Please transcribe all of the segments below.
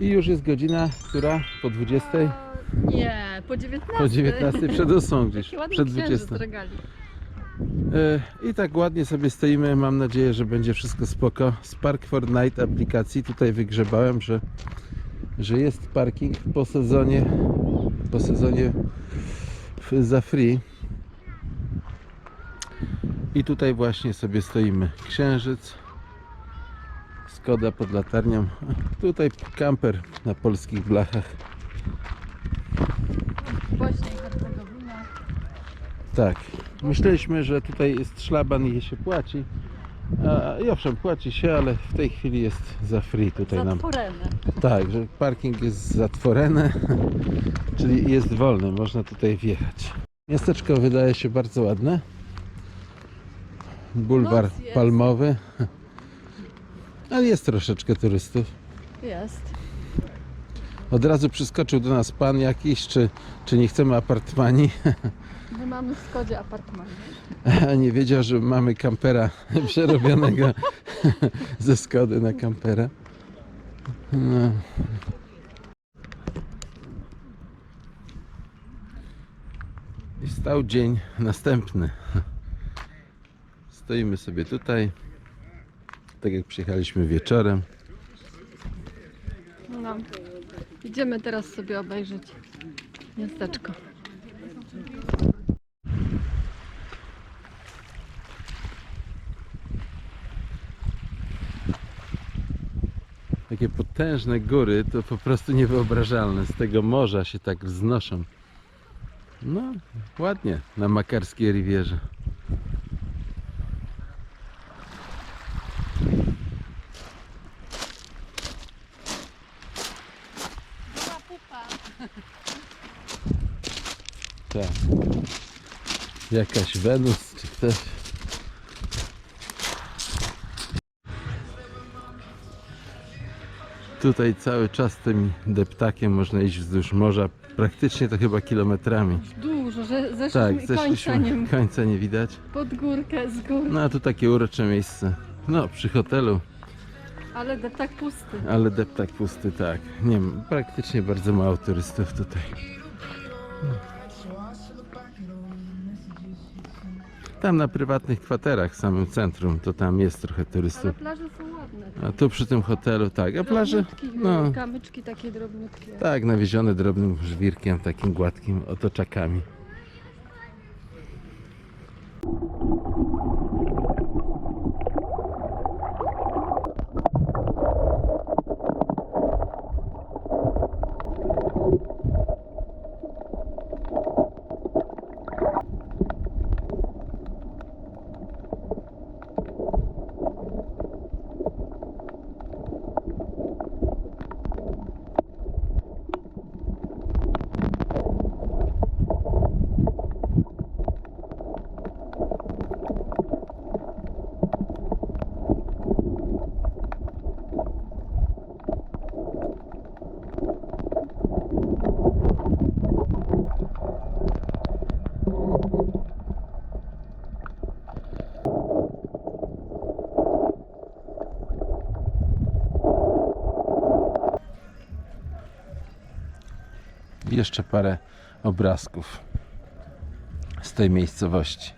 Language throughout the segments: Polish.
I już jest godzina, która po 20, Nie, po 19. po 19 przed 8 gdzieś, przed księżyc 20. regali. E, I tak ładnie sobie stoimy. Mam nadzieję, że będzie wszystko spoko. Z Park Fortnite aplikacji tutaj wygrzebałem, że, że jest parking po sezonie po sezonie za free. I tutaj właśnie sobie stoimy. Księżyc. Skoda pod latarnią. Tutaj kamper na polskich blachach. Właśnie Hercegowina. Tak. Myśleliśmy, że tutaj jest szlaban i się płaci. A, I owszem, płaci się, ale w tej chwili jest za free tutaj nam. Zatworene. Tak, że parking jest zatworony, czyli jest wolny, można tutaj wjechać. Miasteczko wydaje się bardzo ładne. Bulwar palmowy. Ale jest troszeczkę turystów. Jest. Od razu przyskoczył do nas pan jakiś, czy, czy nie chcemy apartmani. My mamy w Skodzie apartament. A nie wiedział, że mamy kampera przerobionego ze Skody na kampera. No. I stał dzień następny. Stoimy sobie tutaj. Tak jak przyjechaliśmy wieczorem. No. Idziemy teraz sobie obejrzeć miasteczko. Takie potężne góry to po prostu niewyobrażalne. Z tego morza się tak wznoszą. No, ładnie na Makarskiej Rivierze. Tak. Jakaś Wenus czy ktoś. Tutaj cały czas tym deptakiem można iść wzdłuż morza. Praktycznie to chyba kilometrami. Dużo, że zeszliśmy Tak, i końca zeszliśmy, nie końca nie widać. pod górkę, z gór. No a tu takie urocze miejsce. No, przy hotelu, Ale deptak pusty. ale deptak pusty, tak. Nie wiem, praktycznie bardzo mało turystów tutaj. Tam na prywatnych kwaterach w samym centrum, to tam jest trochę Ale turystów. plaże są ładne. A tu przy tym hotelu, tak. A plaże, Drobniutki, no, Kamyczki takie drobniutkie. tak, nawiezione drobnym żwirkiem, takim gładkim otoczakami. Jeszcze parę obrazków z tej miejscowości.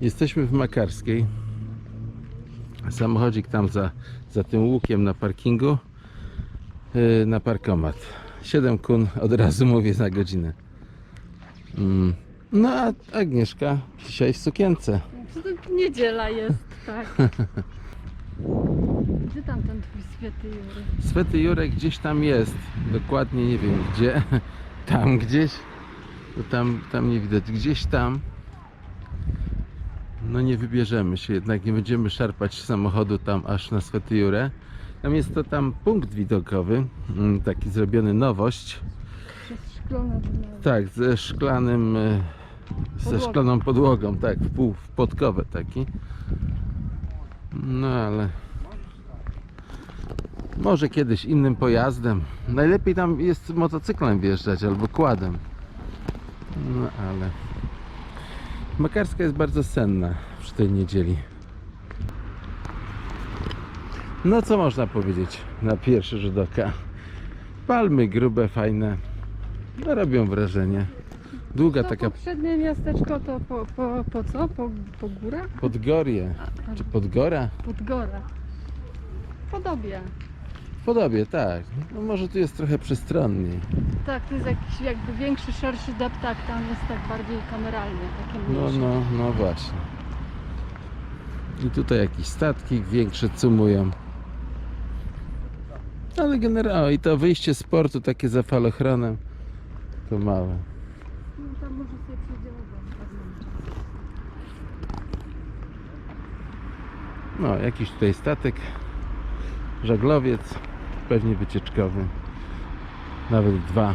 Jesteśmy w Makarskiej. Samochodzik tam za, za tym łukiem na parkingu. Yy, na parkomat. 7 kun od razu mówię na godzinę. Mm. No a Agnieszka dzisiaj w sukience. Niedziela jest, tak. Gdzie tam ten twój święty Jury? Swety Jurek gdzieś tam jest. Dokładnie nie wiem gdzie. Tam gdzieś. Tam, tam nie widać. Gdzieś tam. No nie wybierzemy się jednak. Nie będziemy szarpać samochodu tam aż na Swety Jurę. Tam jest to tam punkt widokowy. mm, Taki zrobiony nowość. Szklone dno. Tak, ze szklanym. e, Ze szklaną podłogą, tak, w pół w podkowę taki. No ale. Może kiedyś innym pojazdem. Najlepiej tam jest motocyklem wjeżdżać albo kładem. No ale. Makarska jest bardzo senna przy tej niedzieli. No co można powiedzieć na pierwszy rzut oka? Palmy grube, fajne. No robią wrażenie. Długa To taka poprzednie miasteczko to po, po, po co? Po, po górach? Podgorje, A, czy Podgora? Podgora. Podobie. Podobie, tak. No może tu jest trochę przestronniej. Tak, to jest jakiś jakby większy, szerszy deptak, tam jest tak bardziej kameralnie, takie No, mniejsze. no, no właśnie. I tutaj jakieś statki większe cumują. Ale generalnie i to wyjście z portu takie za falochronem to małe. No, tam może sobie przyjdzie woda w pewnym czasie. No, jakiś tutaj statek, żaglowiec, pewnie wycieczkowy. Nawet dwa.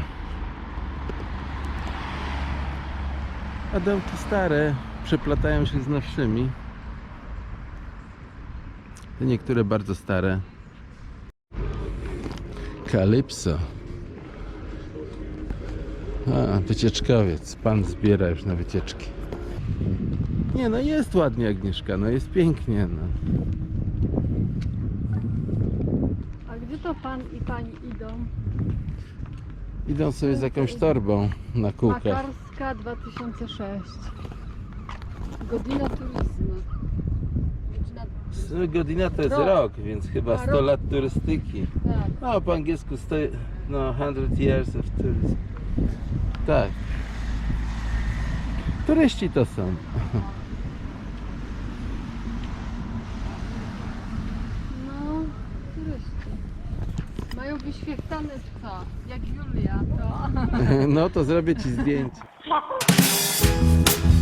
A stare przeplatają się z nowszymi. Te niektóre bardzo stare. Kalypso. A, wycieczkowiec. Pan zbiera już na wycieczki. Nie no, jest ładnie Agnieszka, no jest pięknie. No. A gdzie to pan i pani idą? Idą sobie z jakąś torbą na kółkach. Makarska 2006. Godzina turyzmu. Godzina... S- Godzina to jest Rok. rok, więc chyba A, 100 rok. lat turystyki. Tak. No, po angielsku no, 100 years of tourism. Tak. Turyści to są. No, co? Jak Julia, to... No to zrobię ci zdjęcie.